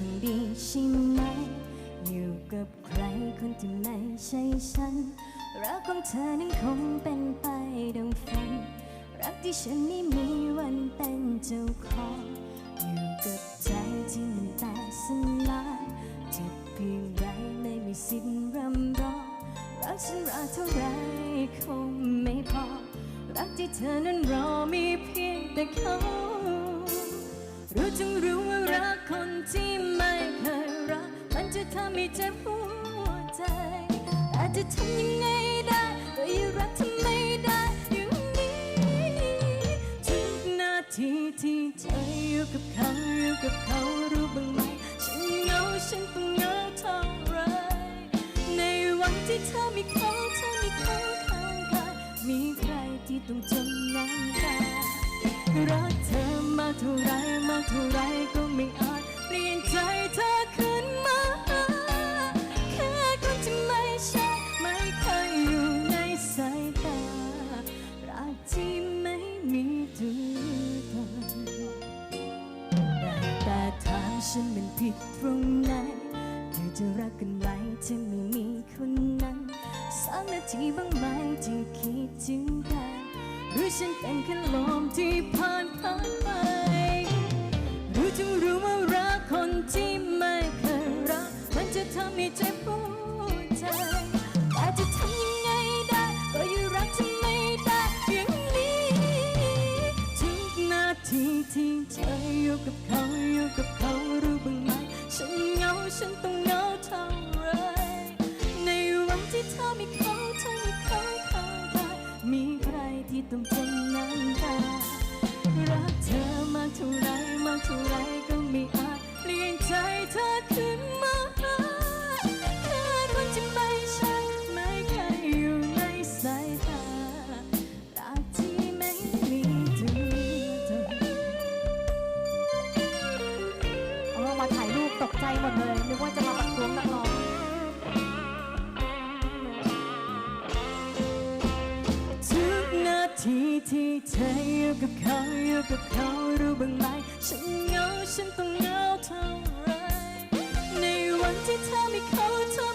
คนดีใช่ไหม อยู่กับใครคนที่ไม่ใช่ฉัน รักของเธอนั้นคงเป็นไปดังฝัน รักที่ฉันไม่มีวันเป็นเจ้าของ อยู่กับใจที่มันแตกสลายเจ็บเพียงไรไม่มีสิ้นรำร้อง รักฉันรักเท่าไรคงไม่พอ รักที่เธอนั้นรอมีเพียงแต่เขา รู้จึงรู้ว่ารักคนที่ไม่เคยรัก มันจะทำให้เจ็บหัวใจ แต่จะทำยังไงได้ก็ยังรักเธอไม่ได้อย่างนี้ ทุกนาทีที่เธออยู่กับเขาอยู่กับเขารู้บ้างไหม ฉันเหงาฉันต้องเหงาเท่าไร ในวันที่เธอมีเขาเธอมีเขาข้างกายมีใครที่ต้องจมน้ำตารักเธอากเท่าไรมากเท่าไรก็ไม่อาจเปลี่ยนใจเธอขึ้นมา แค่คนที่ไม่ใช่ไม่เคยอยู่ในสายตา รักที่ไม่มีตัวตนแต่ถามฉันมันผิดตรงไหน เธอจะรักกันไหมถ้าไม่มีคนนั้นสักนาทีบ้างไหม รือฉันเป็นแค่ลมที่ผ่านผ่านไปรู้จึงรู้ว่ารักคนที่ไม่เคยรัก มันจะทำให้เจ็บหัวใจแต่จะทำยังไงได้ ก็ยังรักเธอไม่ได้อย่างนี้ทุกนาทีที่เธออยู่กับเขาอยู่กับเขารู้บ้างไหมฉันเหงาฉันต้องเหงาเท่า กใจหมดเลย นึกว่าจะมาประท้วงนักร้องทุกนาทีที่เธออยู่กับเขาอยู่กับเขารู้บ้างไหมฉันเหงาฉันต้องเหงาเท่าไรในวันที่เธอไม่เขาเธอ